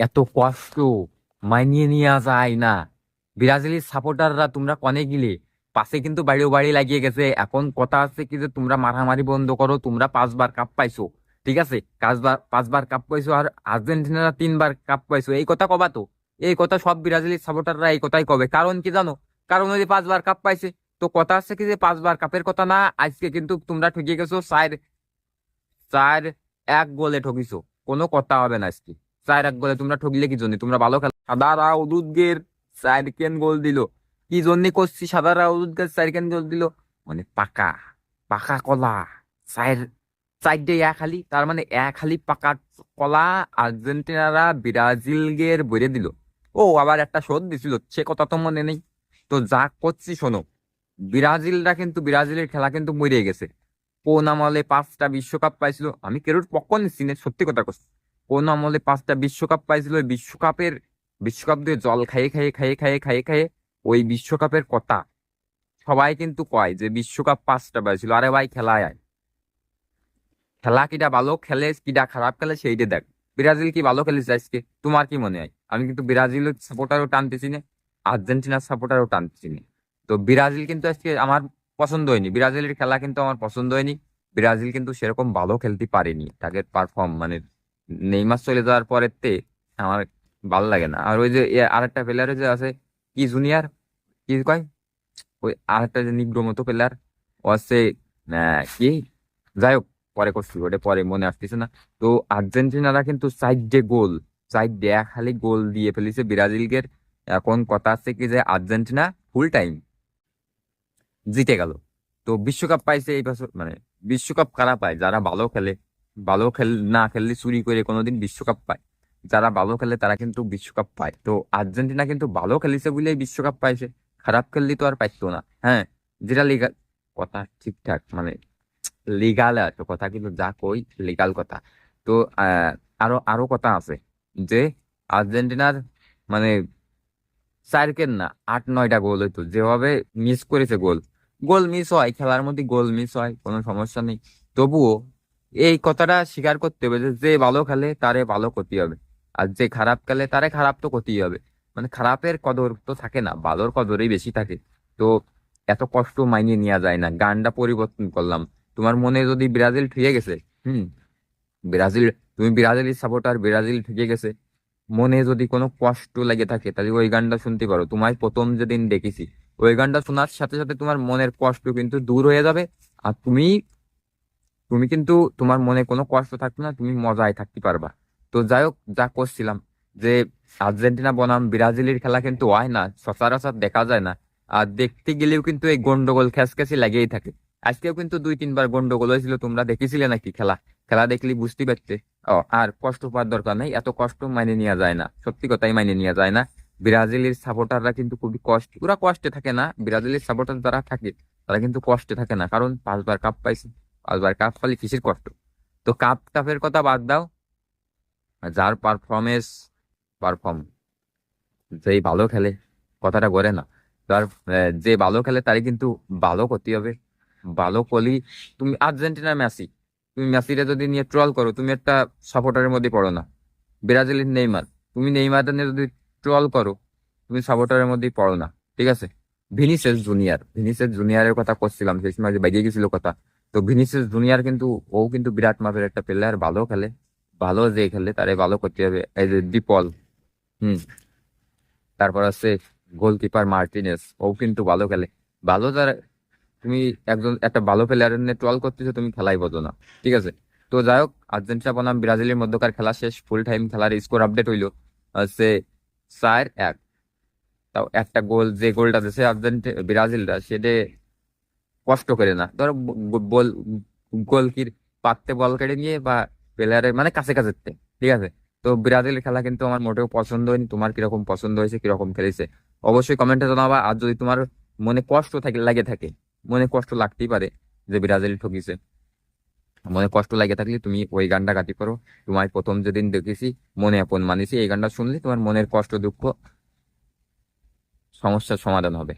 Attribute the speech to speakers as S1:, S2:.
S1: এত কষ্ট, মানিয়ে নেওয়া যায় না। ব্রাজিলের সাপোর্টাররা তোমরা কনে গিলে? পাশে কিন্তু বাড়িও বাড়ি লাগিয়ে গেছে। এখন কথা আছে কি যে তোমরা মারামারি বন্ধ করো, তোমরা পাঁচবার কাপ পাইছো। ঠিক আছে? পাঁচবার পাঁচবার কাপ পাইছো আর আর্জেন্টিনারা তিনবার কাপ পাইছো। এই কথা কবা তো। এই কথা সব ব্রাজিলের সাপোর্টাররা এই কথাই কবে? কারণ কি জানো? কারণ ওই পাঁচবার কাপ পাইছে। তো কথা আছে কি যে পাঁচবার কাপের কথা না? আজকে কিন্তু তোমরা ঠকে গেছো, চার চার, এক গোলে ঠকিছো। কোনো কথা হবে না আজকে। চার এক গোলে তোমরা ঠকলে কি জন্য? তোমরা ভালো খেলো সাদারা উদুদগের চার কেন গোল দিল? কি জন্য করছি? সাদারা উদুদগের চার কেন গোল দিল? মানে পাকা পাকা কলা। চার, চারটে এক খালি তার মানে এক খালি পাকা কলা আর্জেন্টিনারা ব্রাজিলগের বইরে দিল। ও, আবার একটা শোধ দিছিল, সে কথা তো মনে নেই। তো যা করছি শোনো, ব্রাজিলরা কিন্তু, ব্রাজিলের খেলা কিন্তু মরে গেছে। কোন আমলে পাঁচটা বিশ্বকাপ পাইছিল, আমি কেরোর পক্ষ নিচ্ছি সত্যি কথা করছি কোন আমলে পাঁচটা বিশ্বকাপ পাইছিল, ওই বিশ্বকাপের, বিশ্বকাপ দিয়ে জল খাইয়ে খাইয়ে খাইয়ে খাইয়ে খাইয়ে খাইয়ে ওই বিশ্বকাপের কথা। সবাই কিন্তু কয় যে বিশ্বকাপ পাঁচটা পাইছিল, আরে ভাই খেলায় আয়। খেলা কিটা ভালো খেলে কিটা খারাপ খেলে সেইটা দেখ। ব্রাজিল কি ভালো খেলেছে আজকে? তোমার কি মনে হয়? আমি কিন্তু ব্রাজিলের সাপোর্টারও টানতেছি না আর্জেন্টিনার সাপোর্টারও টানতেছি না। তো ব্রাজিল কিন্তু আজকে আমার পছন্দ হয়নি। ব্রাজিলের খেলা কিন্তু আমার পছন্দ হয়নি। ব্রাজিল কিন্তু সেরকম ভালো খেলতে পারেনি, তাদের পারফর্ম মানে নেইমার চলে যাওয়ার পরের তে আমার ভালো লাগে না। আর ওই যে আর একটা প্লেয়ার যে আছে, কি জুনিয়র কি কয়? ওই আর একটা যে নিগ্রো মতো প্লেয়ার ও আছে কি? যাই হোক, পরে করছি, ওটা পরে মনে আসতেছে না। তো আর্জেন্টিনারা কিন্তু সাইডে গোল সাইডে এক খালি গোল দিয়ে ফেলেছে ব্রাজিলকে। এখন কথা আছে কি যে আর্জেন্টিনা ফুল টাইম জিতে গেল। তো বিশ্বকাপ পাইছে এই বছর মানে বিশ্বকাপ কারা পায়? যারা ভালো খেলে। ভালো খেল, না খেললে চুরি করে কোনোদিন বিশ্বকাপ পায়। যারা ভালো খেলে তারা কিন্তু বিশ্বকাপ পায়। তো আর্জেন্টিনা কিন্তু ভালো খেলেছে বলেই বিশ্বকাপ পাইছে। খারাপ খেললে তো আর পাইতো না। হ্যাঁ যেটা লিগাল কথা ঠিকঠাক মানে লিগাল আছে কথা কিন্তু যা কই লিগাল কথা। তো আরও আরও কথা আছে যে আর্জেন্টিনার মানে চারকের না, আট, নয়টা গোল হইতো। যেভাবে মিস করেছে গোল। গোল মিস হয়, খেলার মধ্যে গোল মিস হয়, কোনো সমস্যা নেই। তবুও এই কথাটা স্বীকার করতে হবে যে ভালো খেলে তারে ভালো ক্ষতি হবে। আর যে খারাপ খেলে তারে খারাপ তো ক্ষতি হবে। মানে খারাপের কদর তো থাকে না, ভালোর কদরই বেশি থাকে। তো এত কষ্ট মাইনে নেওয়া যায় না, গানটা পরিবর্তন করলাম। তোমার মনে যদি ব্রাজিল ঠিকে গেছে, হুম, ব্রাজিল, তুমি ব্রাজিলের সাপোর্টার ব্রাজিল ঠিকে গেছে, মনে যদি কোনো কষ্ট লেগে থাকে, তাহলে ওই গানটা শুনতে পারো। তোমায় প্রথম যেদিন দেখেছি, ওই গানটা শোনার সাথে সাথে তোমার মনের কষ্ট কিন্তু দূর হয়ে যাবে। আর তুমি তুমি কিন্তু তোমার মনে কোনো কষ্ট থাকবে না, তুমি মজায় থাকতে পারবা। তো যাই হোক যা করছিলাম, যে আর্জেন্টিনা বনাম, ব্রাজিলের খেলা কিন্তু হয় না, সচরাচর দেখা যায় না। আর দেখতে গেলেও কিন্তু এই গন্ডগোল খ্যাসখ্যাসি লাগেই থাকে। আজকেও কিন্তু দুই তিনবার গন্ডগোল হয়েছিল, তোমরা দেখেছিলে নাকি খেলা? খেলা দেখলে বুঝতে পারতে? ও, আর কষ্ট পাওয়ার দরকার নেই, এত কষ্ট মাইনে নেওয়া যায় না, সত্যি কথাই মাইনে নেওয়া যায় না। ব্রাজিলের সাপোর্টাররা কিন্তু খুবই কষ্ট, ওরা কষ্টে থাকে না, ব্রাজিলের সাপোর্টার যারা থাকে, তারা কিন্তু কষ্টে থাকে না, কারণ পাঁচবার কাপ পাইছে। পাঁচবার কাপ পালি কিসের কষ্ট? তো কাপ টাপের কথা বাদ দাও। যার পারফরমেন্স পারফর্ম যেই ভালো খেলে, কথাটা করে না। তার যে ভালো খেলে তারই কিন্তু ভালো করতে হবে। ভালো করলি, তুমি আর্জেন্টিনার মেসি। তুমি মেসিটা যদি নিয়ে ট্রল করো, তুমি একটা সাপোর্টারের মধ্যে পড়ো না। ব্রাজিলের নেইমার। তুমি নেইমারটা নিয়ে যদি ট্রল করো, তুমি সাপোর্টারের মধ্যেই পড়ো না। ঠিক আছে? Vinicius junior. ভিনিসিয়াস জুনিয়রের কথা করছিলাম, সেই সময় বাইরে গেছিল কথা। তো ভিনিসিয়াস জুনিয়র কিন্তু, ও কিন্তু বিরাট মাপের একটা প্লেয়ার ভালো খেলে। ভালো যে খেলে, তারে ভালো করতে হবে। এই যে ডিপল হুম। তারপর আছে গোলকিপার মার্টিনেস, ও কিন্তু ভালো খেলে। ভালো যারা, তুমি একজন, একটা ভালো প্লেয়ার নিয়ে ট্রল করতেছো, তুমি খেলাই বোঝো না, ঠিক আছে? তো যাই হোক আর্জেন্টিনা বনাম ব্রাজিলের মধ্যকার খেলা শেষ ফুল টাইম খেলার স্কোর আপডেট হইল সে চার এক। তাও একটা গোল যে গোলটা দিয়েছে আর্জেন্টিনা ব্রাজিলরা, সেটা কষ্ট করে না। ধরো বল, গোলকির পাততে বল কেটে নিয়ে বা প্লেয়ারের মানে কাছে কাছে ঠিক আছে? তো ব্রাজিলের খেলা কিন্তু আমার মোটেও পছন্দ হয়নি। তোমার কীরকম পছন্দ হয়েছে, কীরকম খেলেছে? অবশ্যই কমেন্টে জানাবা। আর যদি তোমার মনে কষ্ট থাকে, লাগে থাকে, মনে কষ্ট লাগতেই পারে যে ব্রাজিল ঠকিছে, মনে কষ্ট লাগে থাকলে তুমি ওই গানটা গাতি করো। তোমায় প্রথম যেদিন দেখেছি, মনে আপন মানেছি। এই গানটা শুনলে তোমার মনের কষ্ট, দুঃখ, সমস্যার সমাধান হবে।